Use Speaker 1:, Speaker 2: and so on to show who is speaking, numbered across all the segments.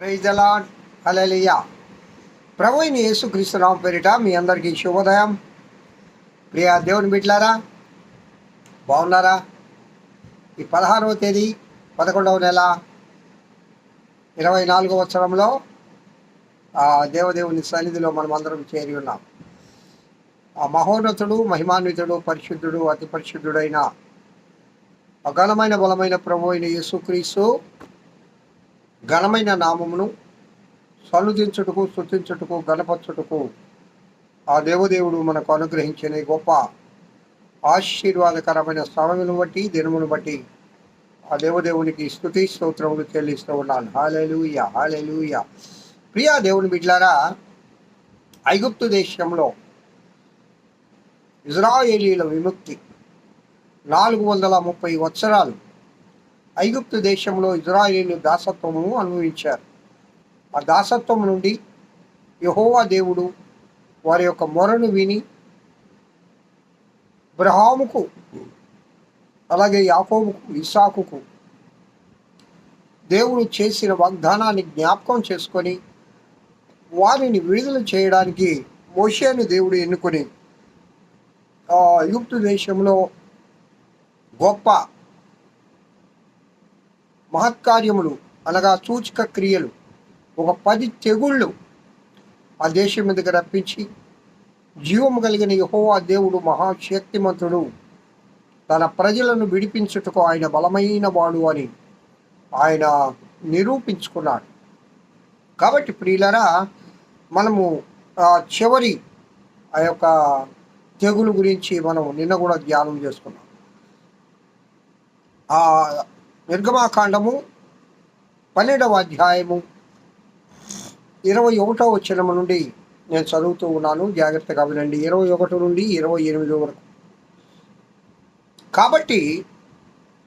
Speaker 1: ప్రైజలాడ్ హలలియా ప్రభు అయిన యేసుక్రీస్తునామ పేరిట మీ అందరికీ శుభోదయం. ప్రియ దేవుని బిడ్లారా బాగున్నారా? ఈ పదహారవ తేదీ పదకొండవ నెల ఇరవై నాలుగవ సంవత్సరంలో ఆ దేవదేవుని సన్నిధిలో మనం అందరం చేరి ఉన్నాం. ఆ మహోన్నతుడు మహిమాన్వితుడు పరిశుద్ధుడు అతి పరిశుద్ధుడైన అఘనమైన బలమైన ప్రభు అయిన యేసుక్రీస్తు ఘనమైన నామమును సన్నుదించుటకు స్థుతించుటకు గణపరచుటకు ఆ దేవదేవుడు మనకు అనుగ్రహించిన గొప్ప ఆశీర్వాదకరమైన సమయమును బట్టి దినమును బట్టి ఆ దేవదేవునికి స్థుతి స్తోత్రములు చెల్లిస్తూ ఉన్నాను. హాలెలూయ హాలేలుయ ప్రియా దేవుని బిడ్లారా ఐగుప్తు దేశంలో ఇజ్రాయేలీల విముక్తి నాలుగు వందల ముప్పై వత్సరాలు ఐగుప్తు దేశంలో ఇజ్రాయేలు దాసత్వము అనుభవించారు. ఆ దాసత్వం నుండి యహోవా దేవుడు వారి యొక్క మొరను విని బ్రహాముకు అలాగే యాకోబుకు ఇసాకుకు దేవుడు చేసిన వాగ్దానాన్ని జ్ఞాపకం చేసుకొని వారిని విడుదల చేయడానికి మోషేను దేవుడు ఎన్నుకొని ఆ దేశంలో గొప్ప మహత్కార్యములు అనగా సూచక క్రియలు. ఒక పది తెగుళ్ళు ఆ దేశం మీదకి రప్పించి జీవము కలిగిన యహోవా దేవుడు మహాశక్తిమంతుడు. తన ప్రజలను విడిపించుటకు ఆయన బలమైన వాడు అని ఆయన నిరూపించుకున్నాడు. కాబట్టి ప్రియులరా మనము ఆ చివరి ఆ యొక్క తెగులు గురించి మనం నిన్న కూడా ధ్యానం చేసుకున్నాం. నిర్గమాకాండము పన్నెండవ అధ్యాయము ఇరవై ఒకటో వచ్చినము నుండి నేను చదువుతూ ఉన్నాను. జాగ్రత్తగా వినండి. ఇరవై ఒకటి నుండి ఇరవై ఎనిమిది వరకు. కాబట్టి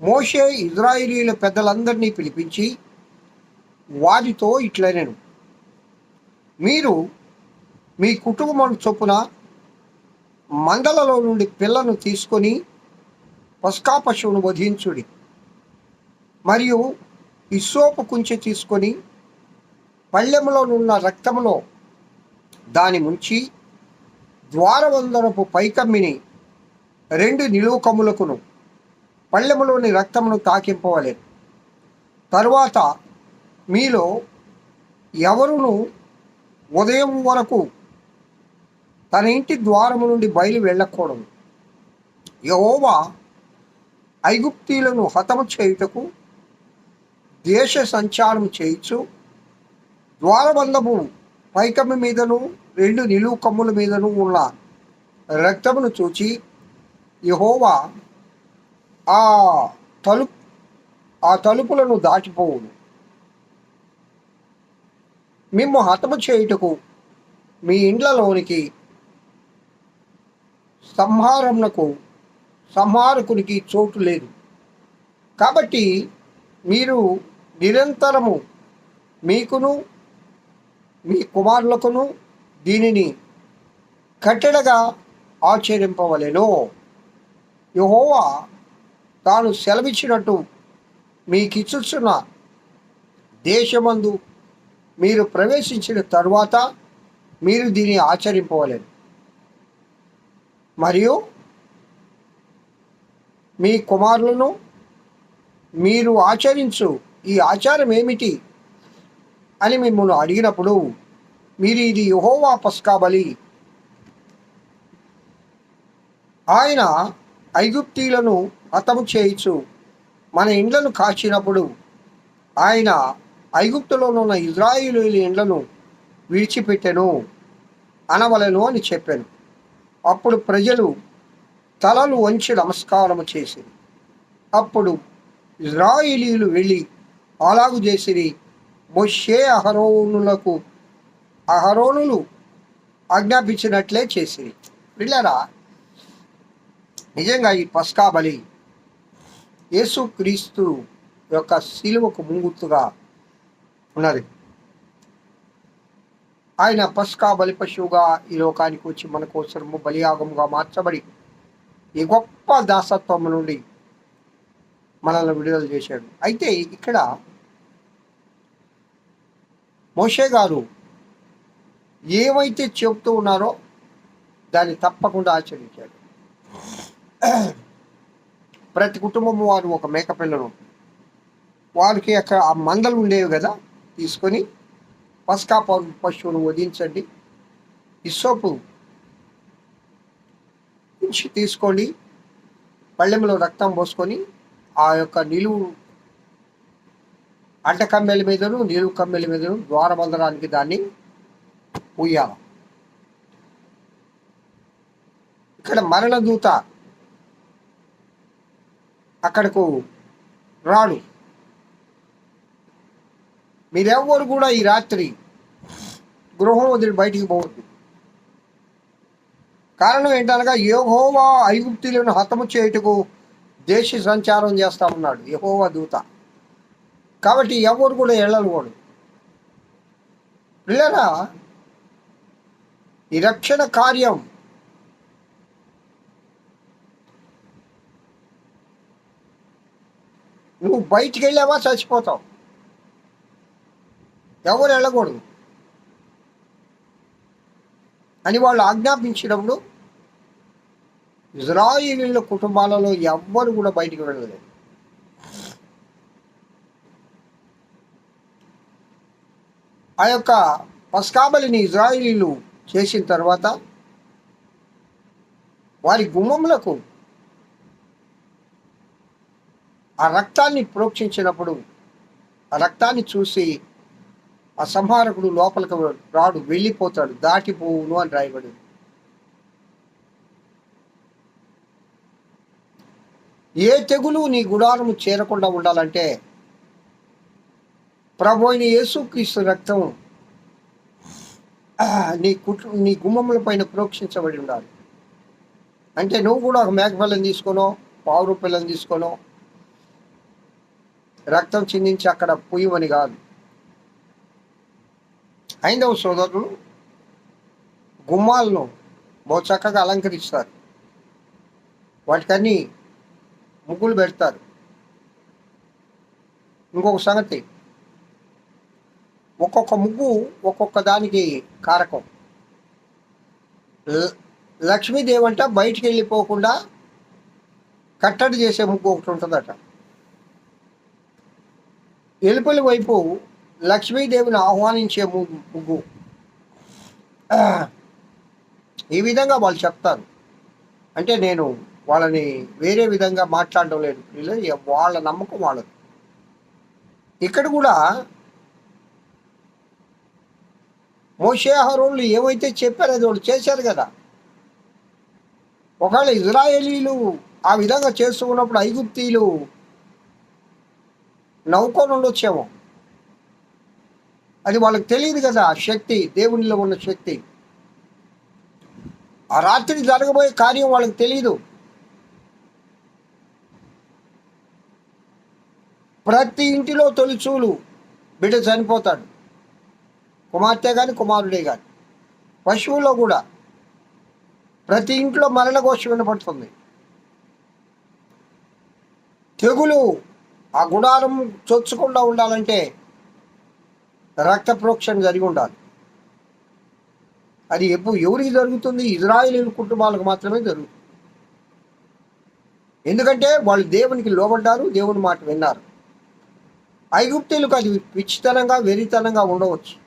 Speaker 1: మోషే ఇజ్రాయిలీల పెద్దలందరినీ పిలిపించి వారితో ఇట్లనేను. మీరు మీ కుటుంబం చొప్పున మందలలో నుండి పిల్లను తీసుకొని పసుకా పశువును వధించుడి. మరియు ఇసోపు కుంచె తీసుకొని పళ్ళెములోనున్న రక్తములో దాని ముంచి ద్వారవందరపు పైకమ్మిని రెండు నిలువుకములకును పళ్ళెములోని రక్తమును తాకింపవలేదు తరువాత మీలో ఎవరును ఉదయం వరకు తన ఇంటి ద్వారము నుండి బయలు వెళ్ళకూడదు. యహోవా ఐగుప్తీలను హతము చేయుటకు దేశ సంచారం చేయించు. ద్వారబంధము పైకమ్మి మీదను రెండు నిలువు కమ్ముల మీదను ఉన్న రక్తమును చూచి యహోవా ఆ తలుపు ఆ తలుపులను దాటిపోవును. మేము హతము చేయుటకు మీ ఇండ్లలోనికి సంహారమునకు సంహారకునికి చోటు లేదు. కాబట్టి మీరు నిరంతరము మీకును మీ కుమారులకును దీనిని కట్టడగా ఆచరింపవలెను. యహోవా తాను సెలవిచ్చినట్టు మీకిచ్చుచున్న దేశమందు మీరు ప్రవేశించిన తరువాత మీరు దీన్ని ఆచరింపవలేను. మరియు మీ కుమారులను మీరు ఆచరించు ఈ ఆచారం ఏమిటి? అని మిమ్మల్ని అడిగినప్పుడు మీరు ఇది యహోవా పస్కా బలి. ఆయన ఐగుప్తీలను హతము చేయించు మన ఇండ్లను కాచినప్పుడు ఆయన ఐగుప్తులోనున్న ఇజ్రాయిలీల ఇండ్లను విడిచిపెట్టెను అనవలను అని చెప్పాను. అప్పుడు ప్రజలు తలలు వంచి నమస్కారము చేసి అప్పుడు ఇజ్రాయిలీలు వెళ్ళి అలాగు చేసిరి. మొషే అహరోనులకు అహరోనులు ఆజ్ఞాపించినట్లే చేసిరి. పిల్లరా నిజంగా ఈ పస్కా బలి యేసుక్రీస్తు యొక్క శిలువకు ముంగుర్తుగా ఉన్నది. ఆయన పస్కా బలి పశువుగా ఈ లోకానికి వచ్చి మన కోసము బలియాగముగా మార్చబడి ఈ గొప్ప దాసత్వం నుండి మనల్ని విడుదల చేశాడు. అయితే ఇక్కడ మోషే గారు ఏమైతే చెప్తూ ఉన్నారో దాన్ని తప్పకుండా ఆచరించాడు. ప్రతి కుటుంబం వారు ఒక మేకపిల్లను వారికి అక్కడ ఆ మందలు ఉండేవి కదా తీసుకొని పస్కా పశువును వధించండి. ఇసోపు నుంచి తీసుకోండి పళ్ళెంలో రక్తం పోసుకొని ఆ యొక్క నిలువు అడ్డ కమ్మెల మీదను నీరు కమ్మెల మీదను ద్వారబంధనానికి దాన్ని పూయాలి. ఇక్కడ మరణ దూత అక్కడకు రాడు. మీరెవ్వరు కూడా ఈ రాత్రి గృహం వదిలి బయటికి పోవద్దు. కారణం ఏంటనగా యహోవా ఐగుప్తులను హతము చేయుటకు దేశ సంచారం చేస్తామన్నాడు ఉన్నాడు. దూత. కాబట్టి ఎవరు కూడా వెళ్ళకూడదు పిల్లరా ఈ రక్షణ కార్యం నువ్వు బయటికి వెళ్ళావా చచ్చిపోతావు? ఎవరు వెళ్ళకూడదు అని వాళ్ళు ఆజ్ఞాపించినప్పుడు ఇజ్రాయిలీల కుటుంబాలలో ఎవ్వరు కూడా బయటికి వెళ్ళలేదు. ఆ యొక్క పస్కాబలిని ఇజ్రాయిలీలు చేసిన తర్వాత వారి గుమ్మములకు ఆ రక్తాన్ని ప్రోక్షించినప్పుడు ఆ రక్తాన్ని చూసి ఆ సంహారకుడు లోపలికి రాడు వెళ్ళిపోతాడు దాటిపోవును అని రాయబడి ఏ తెగులు నీ గుడారము చేరకుండా ఉండాలంటే ప్రభు అయిన యేసుక్రీస్తు రక్తం నీ కుటు నీ గుమ్మముల పైన ప్రోక్షించబడి ఉండాలి. అంటే నువ్వు కూడా ఒక మేకపిల్లని తీసుకోనో పావురు పిల్లని తీసుకోనో రక్తం చిందించి అక్కడ పుయ్యమని కాదు. ఐదవ సోదరులు గుమ్మాలను బహు చక్కగా అలంకరిస్తారు. వాటికన్నీ ముగ్గులు పెడతారు. ఇంకొక సంగతి ఒక్కొక్క ముగ్గు ఒక్కొక్క దానికి కారకం. లక్ష్మీదేవి అంట బయటికి వెళ్ళిపోకుండా కట్టడి చేసే ముగ్గు ఒకటి ఉంటుందట. ఎలుపల వైపు లక్ష్మీదేవిని ఆహ్వానించే ముగ్గు. ఈ విధంగా వాళ్ళు చెప్తారు. అంటే నేను వాళ్ళని వేరే విధంగా మాట్లాడడం లేదు. వాళ్ళ నమ్మకం వాళ్ళది. ఇక్కడ కూడా మోషేహరులు ఏమైతే చెప్పారో అది వాళ్ళు చేశారు కదా. ఒకవేళ ఇజ్రాయేలీలు ఆ విధంగా చేస్తూ ఉన్నప్పుడు ఐగుప్తీలు నవ్వుకొని ఉండొచ్చేమో. అది వాళ్ళకి తెలియదు కదా ఆ శక్తి దేవునిలో ఉన్న శక్తి. ఆ రాత్రి జరగబోయే కార్యం వాళ్ళకి తెలియదు ప్రతి ఇంటిలో తొలిచూలు బిడ్డ చనిపోతాడు. కుమార్తె కానీ కుమారుడే కానీ పశువులో కూడా ప్రతి ఇంట్లో మరణ ఘోష వినపడుతుంది. తెగులు ఆ గుడారం చొచ్చకుండా ఉండాలంటే రక్త ప్రోక్షణ జరిగి ఉండాలి. అది ఎప్పుడు ఎవరికి జరుగుతుంది? ఇజ్రాయేలీల కుటుంబాలకు మాత్రమే జరుగుతుంది ఎందుకంటే వాళ్ళు దేవునికి లోబడ్డారు దేవుని మాట విన్నారు. ఐగుప్తీలకు అది విచితనంగా వెరితనంగా ఉండవచ్చు.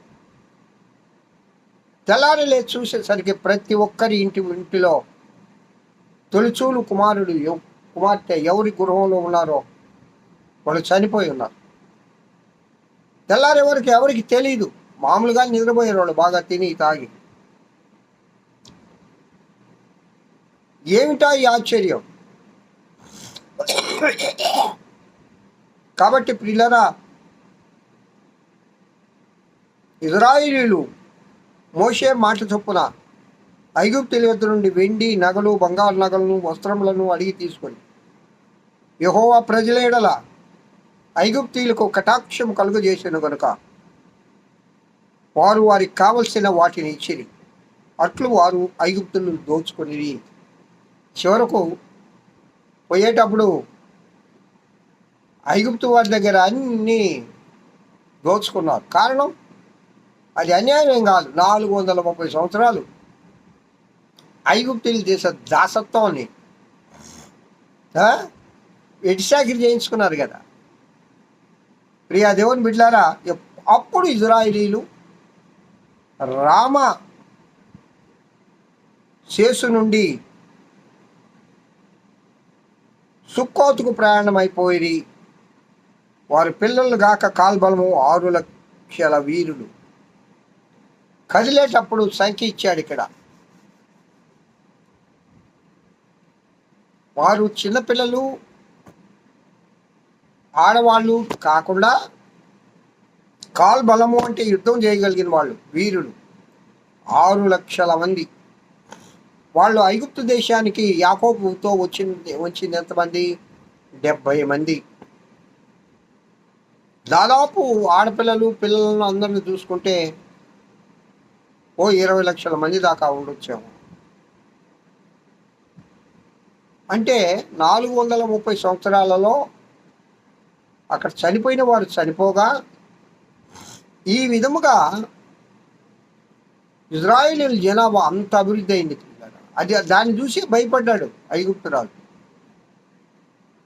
Speaker 1: తెల్లారి లేచి చూసేసరికి ప్రతి ఒక్కరి ఇంటి ఇంటిలో తొలిచూలు కుమారుడు కుమార్తె ఎవరి గృహంలో ఉన్నారో వాళ్ళు చనిపోయి ఉన్నారు. తెల్లారి వరకు ఎవరికి తెలియదు మామూలుగా నిద్రపోయారు వాళ్ళు బాగా తిని తాగి. ఏమిటా ఈ ఆశ్చర్యం? కాబట్టి పిల్లరా ఇజ్రాయిలీలు మోషే మాట చొప్పున ఐగుప్తుల వద్ద నుండి వెండి నగలు బంగారు నగలను వస్త్రములను అడిగి తీసుకొని యహోవా ప్రజలేడల ఐగుప్తీయులకు కటాక్షం కలుగజేసిన కనుక వారు వారికి కావలసిన వాటిని ఇచ్చిరి. అట్లు వారు ఐగుప్తులను దోచుకొని చివరకు పోయేటప్పుడు ఐగుప్తు వారి దగ్గర అన్నీ దోచుకున్నారు. కారణం అది అన్యాయం కాదు. నాలుగు వందల ముప్పై సంవత్సరాలు ఐగుప్తులు చేసే దాసత్వాన్ని ఎడిశాగిరి ఎడిసాగిరి చేయించుకున్నారు కదా. ప్రియా దేవుని బిడ్లారా అప్పుడు ఇజ్రాయిలీలు రామ శేసు నుండి సుక్కోతుకు ప్రయాణం వారి పిల్లలు గాక కాల్బలము ఆరు లక్షల వీరులు. కదిలేటప్పుడు సంఖ్య ఇచ్చాడు ఇక్కడ. వారు చిన్నపిల్లలు ఆడవాళ్ళు కాకుండా కాల్ బలము అంటే యుద్ధం చేయగలిగిన వాళ్ళు వీరులు. ఆరు లక్షల మంది. వాళ్ళు ఐగుప్తు దేశానికి యాకోబుతో వచ్చింది వచ్చింది ఎంతమంది డెబ్బై మంది. దాదాపు ఆడపిల్లలు పిల్లలను అందరిని చూసుకుంటే ఓ ఇరవై లక్షల మంది దాకా ఉండొచ్చాము. అంటే నాలుగు వందల ముప్పై సంవత్సరాలలో అక్కడ చనిపోయిన వారు చనిపోగా ఈ విధముగా ఇజ్రాయిల్ జనాభా అంత అభివృద్ధి అయింది అది దాన్ని చూసి భయపడ్డాడు ఐగుప్తురాలు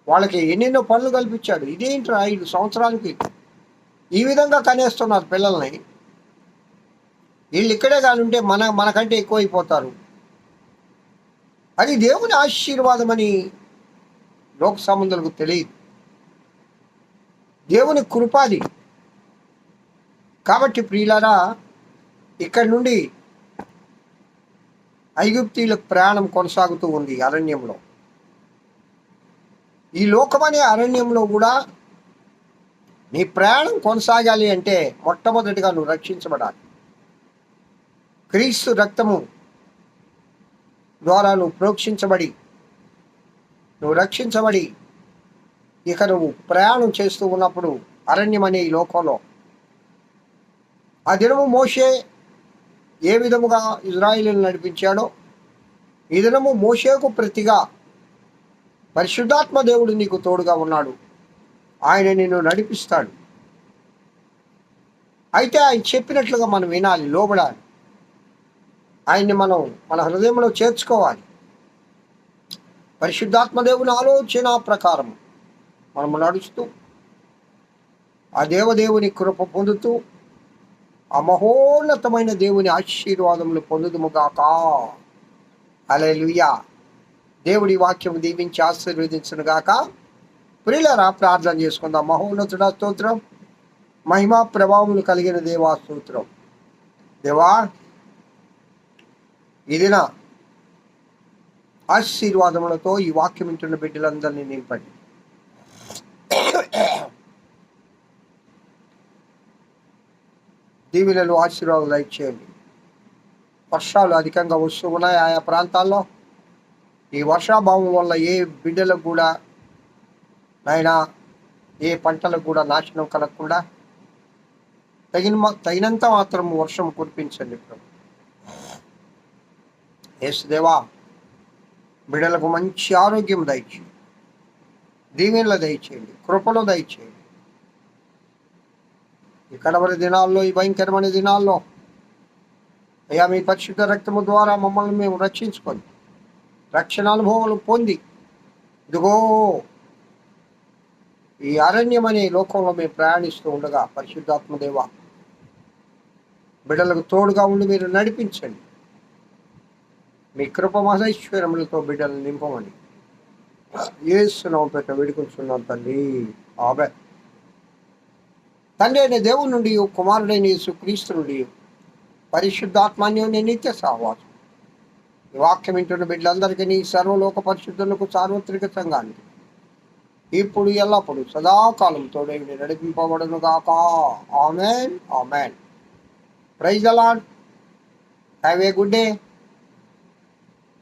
Speaker 1: వాళ్ళకి ఎన్నెన్నో పనులు కల్పించాడు. ఇదేంటి ఐదు సంవత్సరాలకి? ఈ విధంగా కనేస్తున్నారు పిల్లల్ని. వీళ్ళు ఇక్కడే కాని ఉంటే మన మనకంటే ఎక్కువైపోతారు. అది దేవుని ఆశీర్వాదం అని లోక సంబంధులకు తెలియదు. దేవుని కృపాది. కాబట్టి ప్రియులారా ఇక్కడి నుండి ఐగుప్తీలకు ప్రయాణం కొనసాగుతూ ఉంది అరణ్యంలో. ఈ లోకమనే అరణ్యంలో కూడా నీ ప్రయాణం కొనసాగాలి అంటే మొట్టమొదటిగా నువ్వు రక్షించబడాలి. క్రీస్తు రక్తము ద్వారా నువ్వు ప్రోక్షించబడి నువ్వు రక్షించబడి ఇక నువ్వు ప్రయాణం చేస్తూ ఉన్నప్పుడు అరణ్యం అనే ఈ లోకంలో. ఆ దినము మోషే ఏ విధముగా ఇజ్రాయిల్ని నడిపించాడో ఈ దినము మోషేకు ప్రతిగా పరిశుద్ధాత్మ దేవుడు నీకు తోడుగా ఉన్నాడు. ఆయన నిన్ను నడిపిస్తాడు. అయితే ఆయన చెప్పినట్లుగా మనం వినాలి లోబడాలి. ఆయన్ని మనం మన హృదయంలో చేర్చుకోవాలి. పరిశుద్ధాత్మ దేవుని ఆలోచన ప్రకారం మనము నడుస్తూ ఆ దేవదేవుని కృప పొందుతూ ఆ మహోన్నతమైన దేవుని ఆశీర్వాదములు పొందుదుముగాక అలెలుయా దేవుడి వాక్యం దీవించి ఆశీర్వదించునుగాక ప్రియులరా ప్రార్థన చేసుకుందాం. మహోన్నతుడ స్తోత్రం మహిమా ప్రభావములు కలిగిన దేవా స్తోత్రం. దేవా ఇదిన ఆశీర్వాదములతో ఈ వాక్యం వింటున్న బిడ్డలందరినీ నింపండి. దీవెనలు ఆశీర్వాదాలు దయచేయండి. వర్షాలు అధికంగా వస్తూ ఉన్నాయి ఆయా ప్రాంతాల్లో. ఈ వర్షాభావం వల్ల ఏ బిడ్డలకు కూడా నాయన ఏ పంటలకు కూడా నాశనం కలగకుండా తగిన తగినంత మాత్రం వర్షం కురిపించండి ప్రభు. దేవా బిడ్డలకు మంచి ఆరోగ్యం దయచేయండి. దీవెనలు దయచేయండి కృపలో దయచేయండి. ఈ కడవరి దినాల్లో ఈ భయంకరమైన దినాల్లో అయ్యా మీ పరిశుద్ధ రక్తము ద్వారా మమ్మల్ని మేము రక్షించుకొని రక్షణ అనుభవాలు పొంది ఇదిగో ఈ అరణ్యం అనే లోకంలో మేము ప్రయాణిస్తూ ఉండగా పరిశుద్ధాత్మదేవ బిడ్డలకు తోడుగా ఉండి మీరు నడిపించండి. మీ కృప మహేశ్వరములతో బిడ్డలను నింపమని. ఏసునాం పెట్ట వేడుకొంచున్నాం తండ్రి ఆమె. తండ్రి అయిన దేవుని నుండి కుమారుడైన యేసు నుండి పరిశుద్ధాత్మాన్యోని నిత్య సహవాసం. ఈ వాక్యం వింటున్న బిడ్డలందరికీ నీ సర్వలోక పరిశుద్ధులకు సార్వత్రిక సంఘానికి. ఇప్పుడు ఎల్లప్పుడు సదాకాలంతో నడిపింపబడను నడిపింపబడును గాక amen. Amen. Praise the Lord have a good day.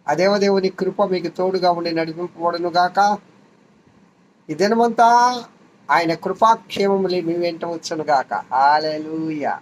Speaker 1: ఆ దేవదేవుని కృప మీకు తోడుగా ఉండి నడిపింపబడును గాక. ఈ దినమంతా ఆయన కృపాక్షేమములు మీ వెంట వచ్చును గాక. హాలెలూయా